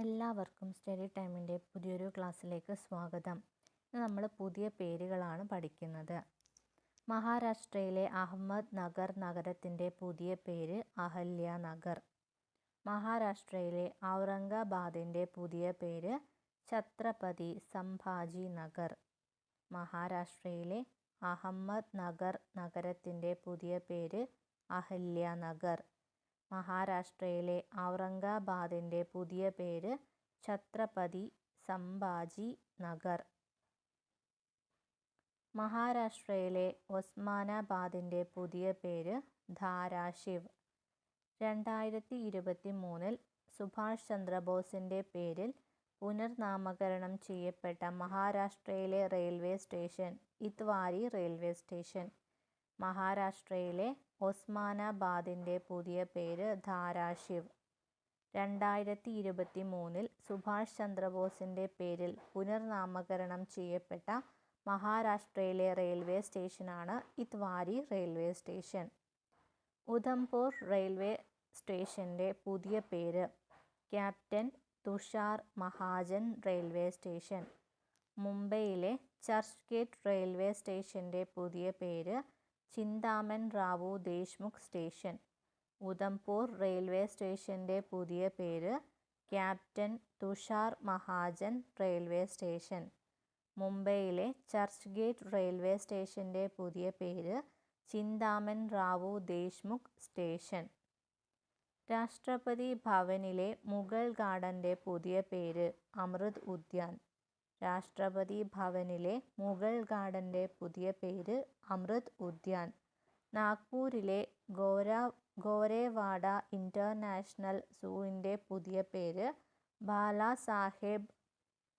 എല്ലാവർക്കും സ്റ്റഡി ടൈമിന്റെ പുതിയൊരു ക്ലാസ്സിലേക്ക് സ്വാഗതം. ഇന്ന് നമ്മൾ പുതിയ പേരുകളാണ് പഠിക്കുന്നത്. മഹാരാഷ്ട്രയിലെ അഹമ്മദ് നഗർ നഗരത്തിന്റെ പുതിയ പേര് അഹല്യ നഗർ. മഹാരാഷ്ട്രയിലെ ഔറംഗാബാദിന്റെ പുതിയ പേര് ഛത്രപതി സംഭാജി നഗർ. മഹാരാഷ്ട്രയിലെ അഹമ്മദ് നഗർ നഗരത്തിന്റെ പുതിയ പേര് അഹല്യ നഗർ. മഹാരാഷ്ട്രയിലെ ഔറംഗാബാദിന്റെ പുതിയ പേര് ഛത്രപതി സംഭാജി നഗർ മഹാരാഷ്ട്രയിലെ ഒസ്മാനാബാദിന്റെ പുതിയ പേര് ധാരാശിവ്. രണ്ടായിരത്തി ഇരുപത്തി മൂന്നിൽ സുഭാഷ് ചന്ദ്രബോസിന്റെ പേരിൽ പുനർനാമകരണം ചെയ്യപ്പെട്ട മഹാരാഷ്ട്രയിലെ railway station Itwari railway station മഹാരാഷ്ട്രയിലെ ഒസ്മാനാബാദിന്റെ പുതിയ പേര് ധാരാഷിവ് രണ്ടായിരത്തി ഇരുപത്തി മൂന്നിൽ സുഭാഷ് ചന്ദ്രബോസിന്റെ പേരിൽ പുനർനാമകരണം ചെയ്യപ്പെട്ട മഹാരാഷ്ട്രയിലെ റെയിൽവേ സ്റ്റേഷനാണ് Itwari railway station. Udhampur railway സ്റ്റേഷന്റെ പുതിയ പേര് captain Tushar Mahajan railway station. മുംബൈയിലെ ചർച്ച് ഗേറ്റ് റെയിൽവേ സ്റ്റേഷന്റെ പുതിയ പേര് ചിന്താമൻ റാവു ദേശ്മുഖ് സ്റ്റേഷൻ. ഉധംപൂർ റെയിൽവേ സ്റ്റേഷന്റെ പുതിയ പേര് captain Tushar Mahajan railway station. മുംബൈയിലെ ചർച്ച് ഗേറ്റ് റെയിൽവേ സ്റ്റേഷന്റെ പുതിയ പേര് ചിന്താമൻ റാവു ദേശ്മുഖ് സ്റ്റേഷൻ. രാഷ്ട്രപതി ഭവനിലെ മുഗൾ ഗാർഡന്റെ പുതിയ പേര് അമൃത് ഉദ്യാൻ. രാഷ്ട്രപതി ഭവനിലെ മുഗൾ ഗാർഡന്റെ പുതിയ പേര് അമൃത് ഉദ്യാൻ. നാഗ്പൂരിലെ ഗോര ഗോരേവാഡ ഇന്റർനാഷണൽ സൂവിന്റെ പുതിയ പേര് Bala Saheb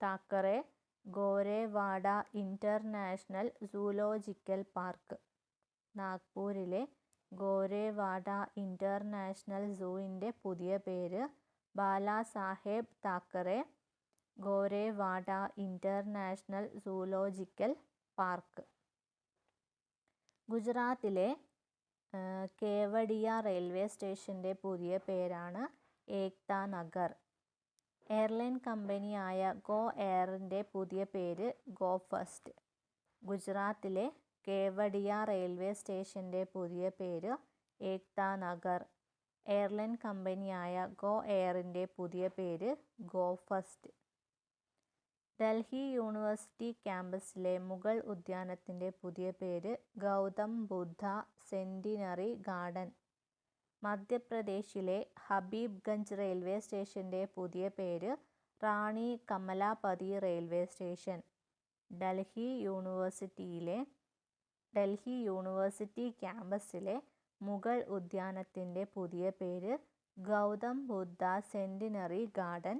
Thackeray Gorewada international zoological park. നാഗ്പൂരിലെ Gorewada international സൂവിന്റെ പുതിയ പേര് Bala Saheb Thackeray Gorewada international zoological park. ഗുജറാത്തിലെ കേവഡിയ റെയിൽവേ സ്റ്റേഷന്റെ പുതിയ പേരാണ് ഏക്ത നഗർ. എയർലൈൻ കമ്പനിയായ ഗോ എയറിന്റെ പുതിയ പേര് ഗോ ഫസ്റ്റ്. ഗുജറാത്തിലെ കേവഡിയ റെയിൽവേ സ്റ്റേഷന്റെ പുതിയ പേര് ഏക്ത നഗർ. എയർലൈൻ കമ്പനിയായ ഗോ എയറിന്റെ പുതിയ പേര് ഗോ ഫസ്റ്റ്. ഡൽഹി യൂണിവേഴ്സിറ്റി ക്യാമ്പസിലെ മുഗൾ ഉദ്യാനത്തിന്റെ പുതിയ പേര് ഗൗതം ബുദ്ധ സെന്റിനറി ഗാർഡൻ. മധ്യപ്രദേശിലെ ഹബീബ്ഗഞ്ച് റെയിൽവേ സ്റ്റേഷന്റെ പുതിയ പേര് റാണി കമലാപതി റെയിൽവേ സ്റ്റേഷൻ. ഡൽഹി യൂണിവേഴ്സിറ്റിയിലെ ഡൽഹി യൂണിവേഴ്സിറ്റി ക്യാമ്പസിലെ മുഗൾ ഉദ്യാനത്തിന്റെ പുതിയ പേര് ഗൗതം ബുദ്ധ സെന്റിനറി ഗാർഡൻ.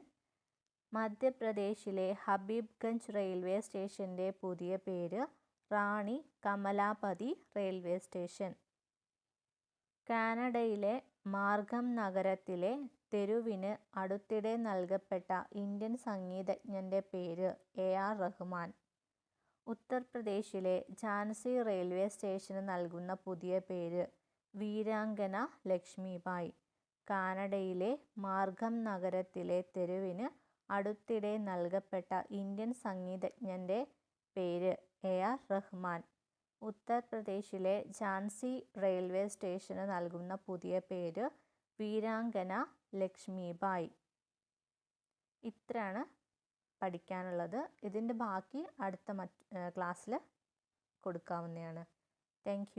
മധ്യപ്രദേശിലെ ഹബീബ്ഗഞ്ച് റെയിൽവേ സ്റ്റേഷന്റെ പുതിയ പേര് റാണി കമലാപതി റെയിൽവേ സ്റ്റേഷൻ. കാനഡയിലെ മാർഗം നഗരത്തിലെ തെരുവിന് അടുത്തിടെ നൽകപ്പെട്ട ഇന്ത്യൻ സംഗീതജ്ഞന്റെ പേര് എ ആർ റഹ്മാൻ. ഉത്തർപ്രദേശിലെ ഝാൻസി റെയിൽവേ സ്റ്റേഷന് നൽകുന്ന പുതിയ പേര് വീരാംഗന ലക്ഷ്മിബായി കാനഡയിലെ മാർഗം നഗരത്തിലെ തെരുവിന് അടുത്തിടെ നൽകപ്പെട്ട ഇന്ത്യൻ സംഗീതജ്ഞന്റെ പേര് എ ആർ റഹ്മാൻ. ഉത്തർപ്രദേശിലെ ഝാൻസി റെയിൽവേ സ്റ്റേഷന് നൽകുന്ന പുതിയ പേര് വീരാംഗന ലക്ഷ്മിബായി. ഇത്രയാണ് പഠിക്കാനുള്ളത്. ഇതിന്റെ ബാക്കി അടുത്ത മറ്റ് ക്ലാസ്സിൽ കൊടുക്കാവുന്നതാണ്. താങ്ക്